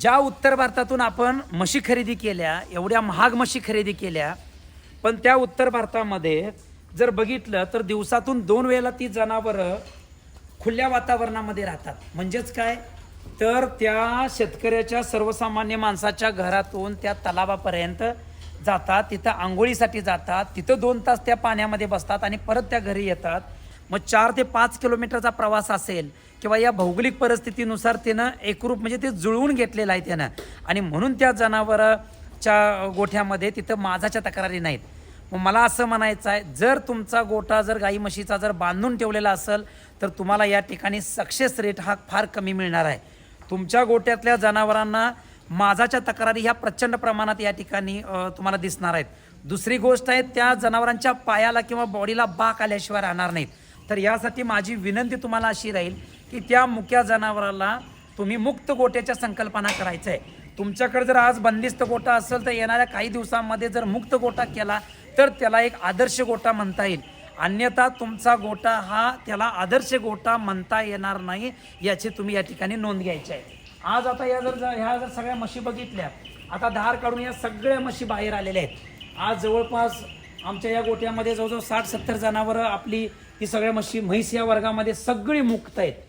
ज्या उत्तर भारतातून आपण म्हशी खरेदी केल्या एवढ्या महाग म्हशी खरेदी केल्या पण त्या उत्तर भारतामध्ये जर बघितलं तर दिवसातून दोन वेळेला ती जनावरं खुल्या वातावरणामध्ये राहतात. म्हणजेच काय? तर त्या शेतकऱ्याच्या सर्वसामान्य माणसाच्या घरातून त्या तलावापर्यंत जातात तिथं आंघोळीसाठी जातात तिथं दोन तास त्या पाण्यामध्ये बसतात आणि परत त्या घरी येतात. मग चार ते पाच किलोमीटरचा प्रवास असेल किंवा या भौगोलिक परिस्थितीनुसार त्यानं एकरूप म्हणजे ते जुळवून घेतलेलं आहे त्यानं आणि म्हणून त्या जनावराच्या गोठ्यामध्ये तिथं माझाच्या तक्रारी नाहीत. मग मला असं म्हणायचं आहे जर तुमचा गोठा जर गाई म्हशीचा जर बांधून ठेवलेला असेल तर तुम्हाला या ठिकाणी सक्सेस रेट हा फार कमी मिळणार आहे. तुमच्या गोट्यातल्या जनावरांना माझाच्या तक्रारी ह्या प्रचंड प्रमाणात या ठिकाणी तुम्हाला दिसणार आहेत. दुसरी गोष्ट आहे त्या जनावरांच्या पायाला किंवा बॉडीला बाक आल्याशिवाय राहणार नाहीत. तर यासाठी माझी विनंती तुम्हाला अशी राहील की त्या मुक्या जनावराला तुम्ही मुक्त गोट्याच्या संकल्पना करायचं आहे तुमच्याकडे जर आज बंदिस्त गोटा असेल तर येणाऱ्या काही दिवसांमध्ये जर मुक्त गोटा केला तर त्याला एक आदर्श गोटा म्हणता येईल. अन्यथा तुमचा गोटा हा त्याला आदर्श गोटा म्हणता येणार नाही याची तुम्ही या ठिकाणी नोंद घ्यायची आहे. आज आता या जर ह्या जर सगळ्या म्हशी बघितल्या आता धार काढून या सगळ्या म्हशी बाहेर आलेल्या आहेत. आज जवळपास आमच्या या गोट्यामध्ये जवळजवळ साठ सत्तर जनावरं आपली ही सगळ्या म्हशी म्हैस या वर्गामध्ये सगळी मुक्त आहेत.